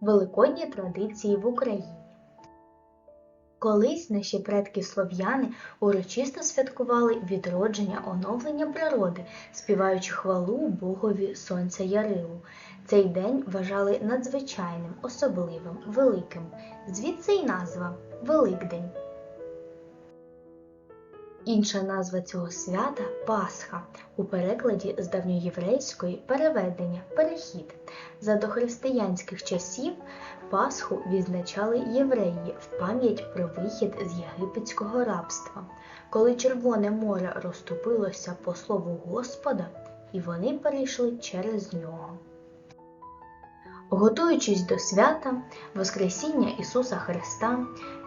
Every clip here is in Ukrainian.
Великодні традиції в Україні. Колись наші предки слов'яни урочисто святкували відродження оновлення природи, співаючи хвалу Богові Сонця Ярилу. Цей день вважали надзвичайним, особливим, великим. Звідси й назва Великдень. Інша назва цього свята Пасха, у перекладі з давньоєврейської переведення перехід. За дохристиянських часів Пасху відзначали євреї в пам'ять про вихід з єгипетського рабства, коли Червоне море розступилося по слову Господа, і вони перейшли через нього. Готуючись до свята Воскресіння Ісуса Христа,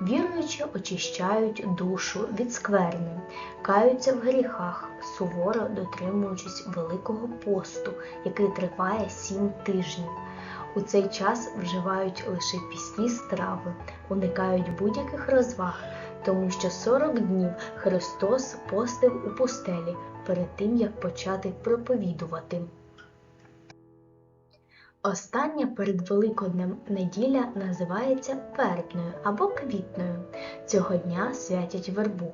віруючи очищають душу від скверни, каються в гріхах, суворо дотримуючись Великого посту, який триває сім тижнів. У цей час вживають лише пісні страви, уникають будь-яких розваг, тому що 40 днів Христос постив у пустелі перед тим, як почати проповідувати. Остання перед Великоднем неділя називається Вербною або Квітною. Цього дня святять вербу.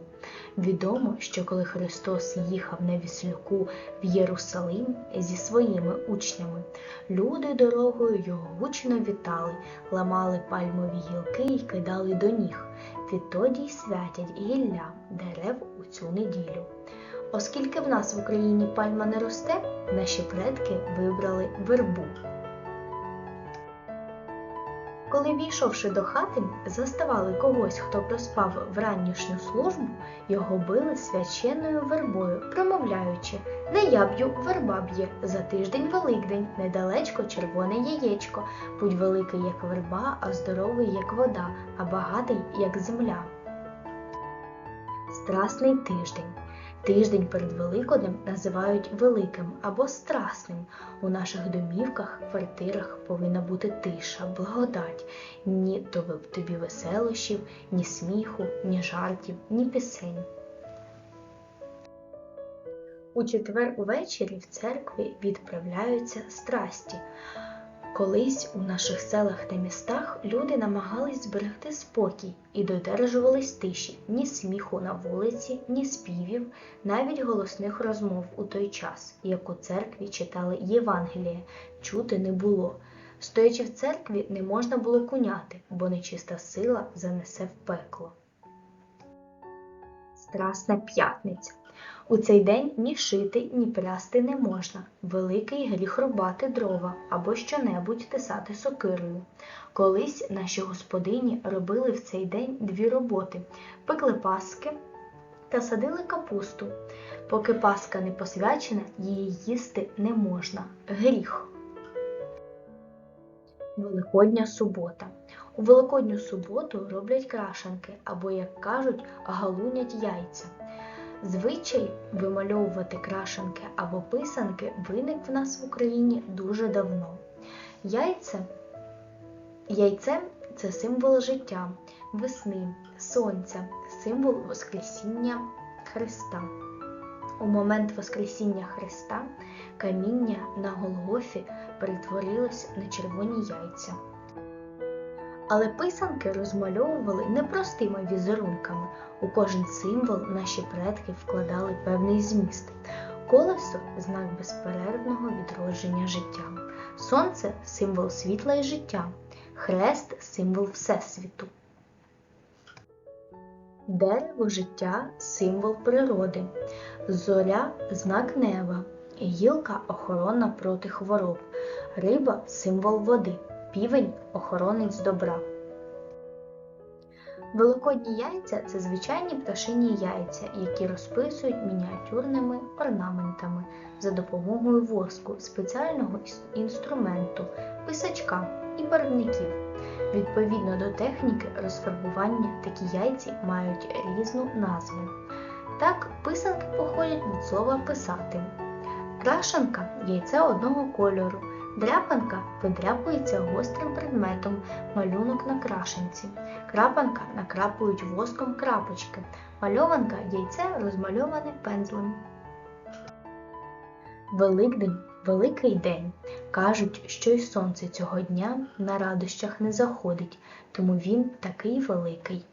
Відомо, що коли Христос їхав на віслюку в Єрусалим зі своїми учнями, люди дорогою його гучно вітали, ламали пальмові гілки й кидали до ніг. Відтоді й святять гілля дерев у цю неділю. Оскільки в нас в Україні пальма не росте, наші предки вибрали вербу. Коли, війшовши до хати, заставали когось, хто проспав вранішню службу, його били священною вербою, промовляючи Не я б'ю, верба б'є, за тиждень Великдень, недалечко червоне яєчко, будь великий, як верба, а здоровий, як вода, а багатий, як земля. Страсний тиждень. Тиждень перед Великоднем називають великим або страсним. У наших домівках, квартирах повинна бути тиша, благодать, ні тобі веселощів, ні сміху, ні жартів, ні пісень. У четвер увечері в церкві відправляються страсті. Колись у наших селах та містах люди намагались зберегти спокій і додержувались тиші ні сміху на вулиці, ні співів, навіть голосних розмов у той час, як у церкві читали Євангеліє, чути не було. Стоячи в церкві, не можна було куняти, бо нечиста сила занесе в пекло. Страсна п'ятниця. У цей день ні шити, ні прясти не можна. Великий гріх рубати дрова або щонебудь тисати сокирою. Колись наші господині робили в цей день дві роботи пекли паски та садили капусту. Поки паска не посвячена, її їсти не можна. Гріх. Великодня субота. У Великодню суботу роблять крашенки або, як кажуть, галунять яйця. Звичай вимальовувати крашенки або писанки виник в нас в Україні дуже давно. Яйце Яйце це символ життя, весни, сонця, символ Воскресіння Христа. У момент Воскресіння Христа каміння на Голгофі перетворилось на червоні яйця. Але писанки розмальовували не простими візерунками. У кожен символ наші предки вкладали певний зміст. Колесо знак безперервного відродження життя. Сонце символ світла і життя, хрест символ Всесвіту. Дерево життя символ природи, зоря знак неба, гілка охоронна проти хвороб, риба символ води. Півень охоронець добра. Великодні яйця це звичайні пташині яйця, які розписують мініатюрними орнаментами за допомогою воску, спеціального інструменту, писачка і барвників. Відповідно до техніки розфарбування такі яйці мають різну назву. Так, писанки походять від слова писати. Крашенка яйце одного кольору. Дряпанка видряпується гострим предметом, малюнок на крашенці. Крапанка накрапують воском крапочки. Мальованка яйце розмальоване пензлем. Великдень Великий день. Кажуть, що й сонце цього дня на радощах не заходить, тому він такий великий.